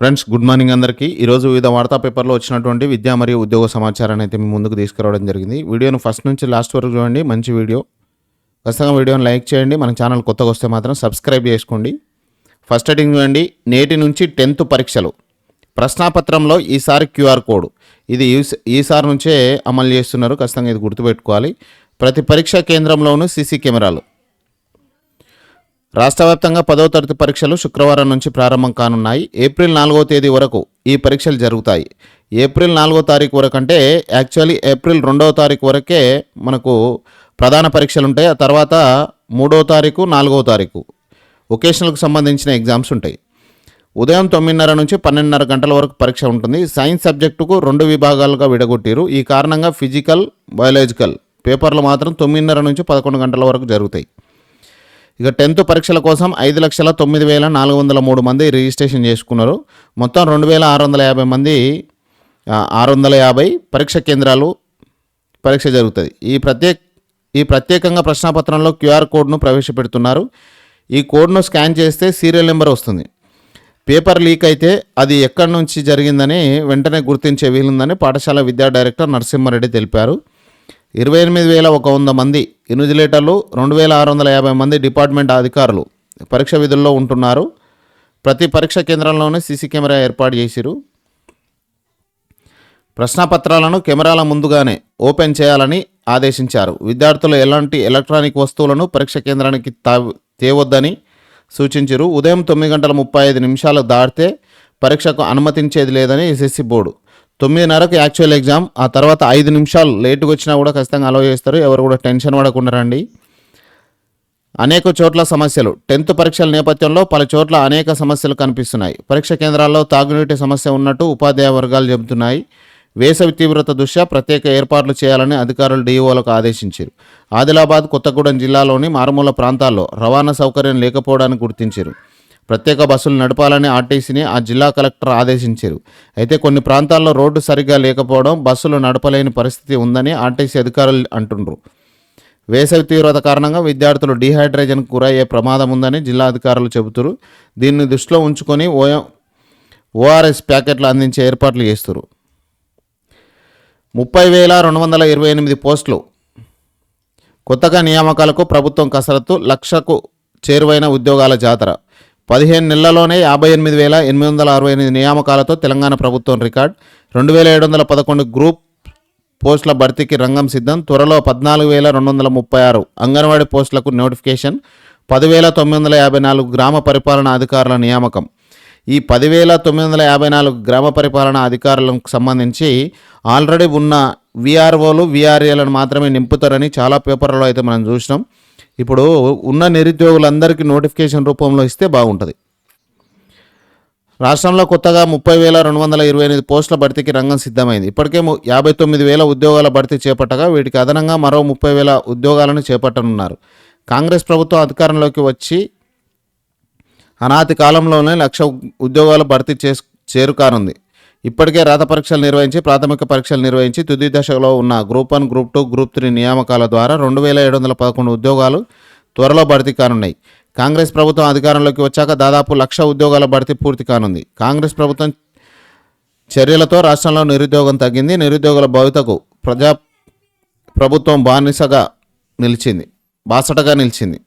Friends good morning అందరికీ. ఈరోజు వివిధ వార్తా పేపర్లో వచ్చినటువంటి విద్యా మరియు ఉద్యోగ సమాచారాన్ని అయితే మీ ముందుకు తీసుకురావడం జరిగింది. వీడియోను ఫస్ట్ నుంచి లాస్ట్ వరకు చూడండి మంచి వీడియో. ఖచ్చితంగా వీడియోని లైక్ చేయండి మన ఛానల్ కొత్తగా వస్తే మాత్రం సబ్స్క్రైబ్ చేసుకోండి. ఫస్ట్ ఎడింగ్ చూడండి నేటి నుంచి టెన్త్ పరీక్షలు. ప్రశ్నాపత్రంలో ఈసారి క్యూఆర్ కోడ్. ఇది ఈ- ఈసారి నుంచే అమలు చేస్తున్నారు ఖచ్చితంగా ఇది గుర్తుపెట్టుకోవాలి. ప్రతి పరీక్షా కేంద్రంలోనూ సీసీ కెమెరాలు. రాష్ట్ర వ్యాప్తంగా పదవ తరగతి పరీక్షలు శుక్రవారం నుంచి ప్రారంభం కానున్నాయి. ఏప్రిల్ నాలుగో తేదీ వరకు ఈ పరీక్షలు జరుగుతాయి. ఏప్రిల్ నాలుగో తారీఖు వరకు అంటే యాక్చువల్లీ ఏప్రిల్ రెండవ తారీఖు వరకే మనకు ప్రధాన పరీక్షలు ఉంటాయి ఆ తర్వాత మూడవ తారీఖు నాలుగవ తారీఖు ఒకేషనల్కు సంబంధించిన ఎగ్జామ్స్ ఉంటాయి. ఉదయం తొమ్మిదిన్నర నుంచి పన్నెండున్నర గంటల వరకు పరీక్ష ఉంటుంది. సైన్స్ సబ్జెక్టుకు రెండు విభాగాలుగా విడగొట్టారు. ఈ కారణంగా ఫిజికల్ బయాలజికల్ పేపర్లు మాత్రం తొమ్మిదిన్నర నుంచి పదకొండు గంటల వరకు జరుగుతాయి. ఇక టెన్త్ పరీక్షల కోసం ఐదు లక్షల తొమ్మిది వేల నాలుగు వందల మూడు మంది రిజిస్ట్రేషన్ చేసుకున్నారు. మొత్తం రెండు వేల ఆరు వందల యాభై మంది ఆరు వందల యాభై పరీక్ష కేంద్రాలు పరీక్ష జరుగుతుంది. ఈ ప్రత్యేక ఈ ప్రత్యేకంగా ప్రశ్నాపత్రంలో క్యూఆర్ కోడ్ను ప్రవేశపెడుతున్నారు. ఈ కోడ్ను స్కాన్ చేస్తే సీరియల్ నెంబర్ వస్తుంది. పేపర్ లీక్ అయితే అది ఎక్కడి నుంచి జరిగిందని వెంటనే గుర్తించే వీలుందని పాఠశాల విద్యా డైరెక్టర్ నరసింహారెడ్డి తెలిపారు. ఇరవై ఎనిమిది వేల ఒక వంద మంది ఇన్విజిలేటర్లు రెండు వేల ఆరు వందల యాభై మంది డిపార్ట్మెంట్ అధికారులు పరీక్ష విధుల్లో ఉంటున్నారు. ప్రతి పరీక్ష కేంద్రంలోనే సీసీ కెమెరా ఏర్పాటు చేసిరు. ప్రశ్నాపత్రాలను కెమెరాల ముందుగానే ఓపెన్ చేయాలని ఆదేశించారు. విద్యార్థులు ఎలాంటి ఎలక్ట్రానిక్ వస్తువులను పరీక్ష కేంద్రానికి తా- తేవద్దని సూచించారు. ఉదయం తొమ్మిది గంటల ముప్పై ఐదు నిమిషాలు దాటితే పరీక్షకు అనుమతించేది లేదని ఎస్ఎస్సి బోర్డు తొమ్మిదిన్నరకు యాక్చువల్ ఎగ్జామ్ ఆ తర్వాత ఐదు నిమిషాలు లేటుగా వచ్చినా కూడా ఖచ్చితంగా అలౌ చేస్తారు. ఎవరు కూడా టెన్షన్ పడకుండా రండి. అనేక చోట్ల సమస్యలు. టెన్త్ పరీక్షల నేపథ్యంలో పలు చోట్ల అనేక సమస్యలు కనిపిస్తున్నాయి. పరీక్ష కేంద్రాల్లో తాగునీటి సమస్య ఉన్నట్టు ఉపాధ్యాయ వర్గాలు చెబుతున్నాయి. వేసవి తీవ్రత దృష్ట్యా ప్రత్యేక ఏర్పాట్లు చేయాలని అధికారులు డీఓలకు ఆదేశించారు. ఆదిలాబాద్ కొత్తగూడెం జిల్లాలోని మారుమూల ప్రాంతాల్లో రవాణా సౌకర్యం లేకపోవడానికి గుర్తించారు. ప్రత్యేక బస్సులు నడపాలని ఆర్టీసీని ఆ జిల్లా కలెక్టర్ ఆదేశించారు. అయితే కొన్ని ప్రాంతాల్లో రోడ్డు సరిగ్గా లేకపోవడం బస్సులు నడపలేని పరిస్థితి ఉందని ఆర్టీసీ అధికారులు అంటుండ్రు. వేసవి తీవ్రత కారణంగా విద్యార్థులు డిహైడ్రేషన్ గురయ్యే ప్రమాదం ఉందని జిల్లా అధికారులు చెబుతారు. దీన్ని దృష్టిలో ఉంచుకొని ఓఎం ఓఆర్ఎస్ ప్యాకెట్లు అందించే ఏర్పాట్లు చేస్తారు. ముప్పై వేల రెండు వందల ఇరవై ఎనిమిది పోస్టులు కొత్తగా నియామకాలకు ప్రభుత్వం కసరత్తు లక్షకు చేరువైన ఉద్యోగాల జాతర. పదిహేను నెలల్లోనే యాభై ఎనిమిది వేల ఎనిమిది వందల అరవై ఎనిమిది నియామకాలతో తెలంగాణ ప్రభుత్వం రికార్డ్. రెండు వేల ఏడు వందల పదకొండు గ్రూప్ పోస్టుల భర్తీకి రంగం సిద్ధం. త్వరలో పద్నాలుగు వేల రెండు వందల ముప్పై ఆరు అంగన్వాడీ పోస్టులకు నోటిఫికేషన్. పదివేల తొమ్మిది వందల యాభై నాలుగు గ్రామ పరిపాలనా అధికారుల నియామకం. ఈ పదివేల తొమ్మిది వందల యాభై నాలుగు గ్రామ పరిపాలనా అధికారులకు సంబంధించి ఆల్రెడీ ఉన్న విఆర్ఓలు విఆర్ఏలను మాత్రమే నింపుతారని చాలా పేపర్లో అయితే మనం చూసినాం. ఇప్పుడు ఉన్న నిరుద్యోగులందరికీ నోటిఫికేషన్ రూపంలో ఇస్తే బాగుంటుంది. రాష్ట్రంలో కొత్తగా ముప్పై వేల రెండు వందల ఇరవై ఎనిమిది పోస్టుల భర్తీకి రంగం సిద్ధమైంది. ఇప్పటికే యాభై తొమ్మిది వేల ఉద్యోగాల భర్తీ చేపట్టగా వీటికి అదనంగా మరో ముప్పై వేల ఉద్యోగాలను చేపట్టనున్నారు. కాంగ్రెస్ ప్రభుత్వం అధికారంలోకి వచ్చి అనాతి కాలంలోనే లక్ష ఉద్యోగాలు భర్తీ చేసు చేరుకానుంది. ఇప్పటికే రాత పరీక్షలు నిర్వహించి ప్రాథమిక పరీక్షలు నిర్వహించి తుది దశలో ఉన్న group one group two group three నియామకాల ద్వారా రెండు వేల ఏడు వందల పదకొండు ఉద్యోగాలు త్వరలో భర్తీ కానున్నాయి. కాంగ్రెస్ ప్రభుత్వం అధికారంలోకి వచ్చాక దాదాపు లక్ష ఉద్యోగాల భర్తీ పూర్తి కానుంది. కాంగ్రెస్ ప్రభుత్వం చర్యలతో రాష్ట్రంలో నిరుద్యోగం తగ్గింది. నిరుద్యోగుల భవితకు ప్రజా ప్రభుత్వం బానిసగా నిలిచింది బాసటగా నిలిచింది.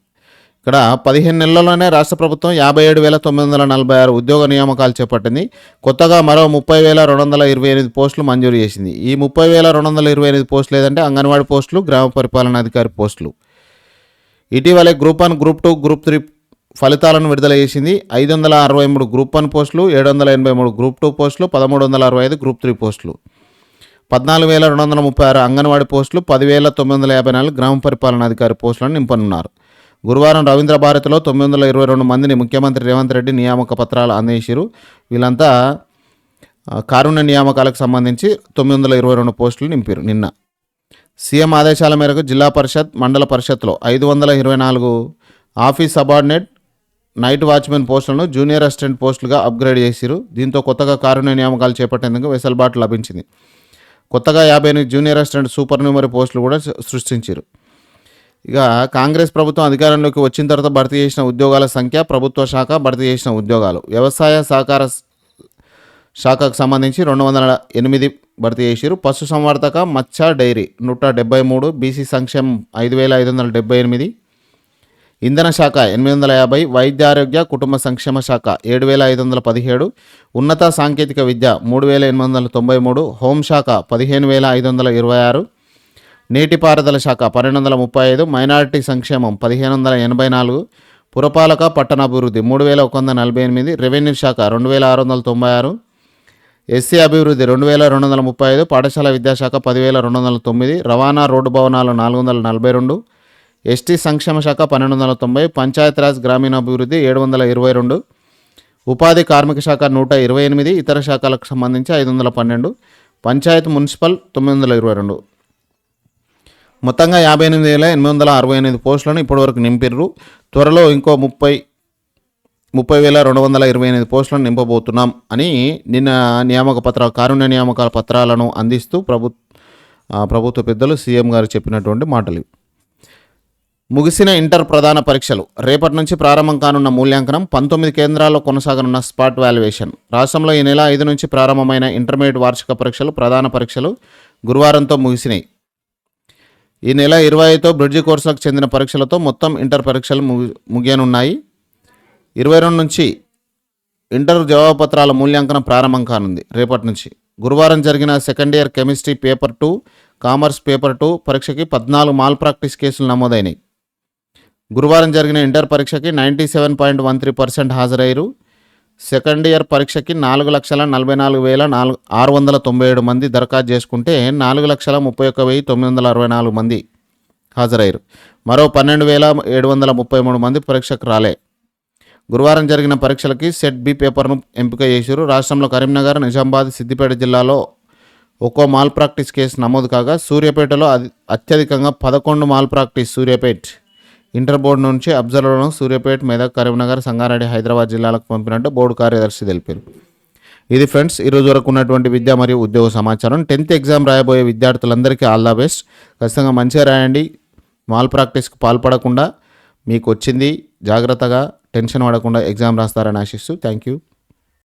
ఇక్కడ పదిహేను నెలల్లోనే రాష్ట్ర ప్రభుత్వం యాభై ఏడు వేల తొమ్మిది వందల నలభై ఆరు ఉద్యోగ నియామకాలు చేపట్టింది. కొత్తగా మరో ముప్పై వేల రెండు వందల ఇరవై ఎనిమిది పోస్టులు మంజూరు చేసింది. ఈ ముప్పై వేల రెండు వందల ఇరవై ఎనిమిది పోస్టులు ఏదంటే అంగన్వాడీ పోస్టులు గ్రామ పరిపాలనాధికారి పోస్టులు. ఇటీవలే group one group two group three ఫలితాలను విడుదల చేసింది. ఐదు వందల అరవై మూడు గ్రూప్ వన్ పోస్టులు ఏడు వందల ఎనభై మూడు గ్రూప్ టూ పోస్టులు పదమూడు వందల అరవై ఐదు గ్రూప్ త్రీ పోస్టులు. పద్నాలుగు వేల రెండు వందల ముప్పై ఆరు అంగన్వాడీ పోస్టులు పదివేల తొమ్మిది వందల యాభై నాలుగు గ్రామ పరిపాలనాధికారి పోస్టులను నింపనున్నారు. గురువారం రవీంద్ర భారతిలో తొమ్మిది వందల ఇరవై రెండు మందిని ముఖ్యమంత్రి రేవంత్ రెడ్డి నియామక పత్రాలు అందించారు. వీళ్ళంతా కారుణ్య నియామకాలకు సంబంధించి తొమ్మిది వందల ఇరవై రెండు పోస్టులు నింపారు నిన్న. సీఎం ఆదేశాల మేరకు జిల్లా పరిషత్ మండల పరిషత్లో ఐదు వందల ఇరవై నాలుగు ఆఫీస్ సబార్డినేట్ నైట్ వాచ్మెన్ పోస్టులను జూనియర్ అసిస్టెంట్ పోస్టులుగా అప్గ్రేడ్ చేసిరు. దీంతో కొత్తగా కారుణ్య నియామకాలు చేపట్టేందుకు వెసులుబాటు లభించింది. కొత్తగా యాభై ఎనిమిది జూనియర్ అసిస్టెంట్ సూపర్ న్యూమరీ పోస్టులు కూడా సృష్టించారు. ఇక కాంగ్రెస్ ప్రభుత్వం అధికారంలోకి వచ్చిన తర్వాత భర్తీ చేసిన ఉద్యోగాల సంఖ్య ప్రభుత్వ శాఖ భర్తీ చేసిన ఉద్యోగాలు. వ్యవసాయ సహకార శాఖకు సంబంధించి రెండు వందల ఎనిమిది భర్తీ చేసిరు పశు సంవర్ధక మత్స్య డైరీ నూట డెబ్బై మూడు బీసీ సంక్షేమం ఐదు వేల ఐదు వందల డెబ్బై ఎనిమిది. ఇంధన శాఖ ఎనిమిది వందల యాభై వైద్య ఆరోగ్య కుటుంబ సంక్షేమ శాఖ ఏడు వేల ఐదు వందల పదిహేడు. ఉన్నత సాంకేతిక విద్య మూడు వేల ఎనిమిది వందల తొంభై మూడు హోంశాఖ పదిహేను వేల ఐదు వందల ఇరవై ఆరు. నీటిపారుదల శాఖ పన్నెండు వందల ముప్పై ఐదు మైనారిటీ సంక్షేమం పదిహేను వందల ఎనభై నాలుగు పురపాలక పట్టణాభివృద్ధి మూడు వేల ఒక వందల నలభై ఎనిమిది రెవెన్యూ శాఖ రెండు వేల ఆరు వందల తొంభై ఆరు ఎస్సీ అభివృద్ధి రెండు వేల రెండు వందల ముప్పై ఐదు పాఠశాల విద్యాశాఖ పదివేల రెండు వందల తొమ్మిది రవాణా రోడ్డు భవనాలు నాలుగు వందల నలభై రెండు ఎస్టీ సంక్షేమ శాఖ పన్నెండు వందల తొంభై పంచాయతీరాజ్ గ్రామీణాభివృద్ధి ఏడు వందల ఇరవై రెండు ఉపాధి కార్మిక శాఖ నూట ఇరవై ఎనిమిది ఇతర శాఖలకు సంబంధించి ఐదు వందల పన్నెండు పంచాయత్ మున్సిపల్ తొమ్మిది వందల ఇరవై రెండు మొత్తంగా యాభై ఎనిమిది వేల ఎనిమిది వందల అరవై ఎనిమిది పోస్టులను ఇప్పటివరకు నింపిర్రు. త్వరలో ఇంకో ముప్పై ముప్పై వేల రెండు వందల ఇరవై ఎనిమిది పోస్టులను నింపబోతున్నాం అని నిన్న నియామక పత్ర కారుణ్య నియామకాల పత్రాలను అందిస్తూ ప్రభు ప్రభుత్వ పెద్దలు సీఎం గారు చెప్పినటువంటి మాటలు. ముగిసిన ఇంటర్ ప్రధాన పరీక్షలు. రేపటి నుంచి ప్రారంభం కానున్న మూల్యాంకనం పంతొమ్మిది కేంద్రాల్లో కొనసాగనున్న స్పాట్ వాల్యుయేషన్. రాష్ట్రంలో ఈ నెల ఐదు నుంచి ప్రారంభమైన ఇంటర్మీడియట్ వార్షిక పరీక్షలు ప్రధాన పరీక్షలు గురువారంతో ముగిసినాయి. ఈ నెల ఇరవై ఐదుతో బ్రిడ్జి కోర్సులకు చెందిన పరీక్షలతో మొత్తం ఇంటర్ పరీక్షలు ముగి ముగియనున్నాయి. ఇరవై రెండు నుంచి ఇంటర్ జవాబుపత్రాల మూల్యాంకనం ప్రారంభం కానుంది. రేపటి నుంచి. గురువారం జరిగిన second year chemistry paper two commerce paper two పరీక్షకి పద్నాలుగు మాల్ ప్రాక్టీస్ కేసులు నమోదైనాయి. గురువారం జరిగిన inter పరీక్షకి ninety seven point one three percent హాజరయ్యారు. సెకండ్ ఇయర్ పరీక్షకి నాలుగు లక్షల నలభై నాలుగు వేల నాలుగు ఆరు వందల తొంభై ఏడు మంది దరఖాస్తు చేసుకుంటే నాలుగు లక్షల ముప్పై ఒక్క వెయ్యి తొమ్మిది వందల అరవై నాలుగు మంది హాజరయ్యారు. మరో పన్నెండు వేల ఏడు వందల ముప్పై మూడు మంది పరీక్షకు రాలే. గురువారం జరిగిన పరీక్షలకి సెట్ బి పేపర్ను ఎంపిక చేశారు. రాష్ట్రంలో కరీంనగర్ నిజామాబాద్ సిద్దిపేట జిల్లాలో ఒక్కో మాల్ ప్రాక్టీస్ కేసు నమోదు కాగా సూర్యాపేటలో అత్యధికంగా పదకొండు malpractice Suryapet inter board నుంచి అబ్జర్వర్లను సూర్యాపేట మెదక్ కరీంనగర్ సంగారెడ్డి హైదరాబాద్ జిల్లాలకు పంపినట్టు బోర్డు కార్యదర్శి తెలిపారు. ఇది ఫ్రెండ్స్ ఈరోజు వరకు ఉన్నటువంటి విద్య మరియు ఉద్యోగ సమాచారం. టెన్త్ ఎగ్జామ్ రాయబోయే విద్యార్థులందరికీ ఆల్ ద బెస్ట్. ఖచ్చితంగా మంచిగా రాయండి. మాల్ ప్రాక్టీస్కి పాల్పడకుండా మీకు వచ్చింది. జాగ్రత్తగా టెన్షన్ పడకుండా ఎగ్జామ్ రాస్తారని ఆశిస్తూ థ్యాంక్ యూ.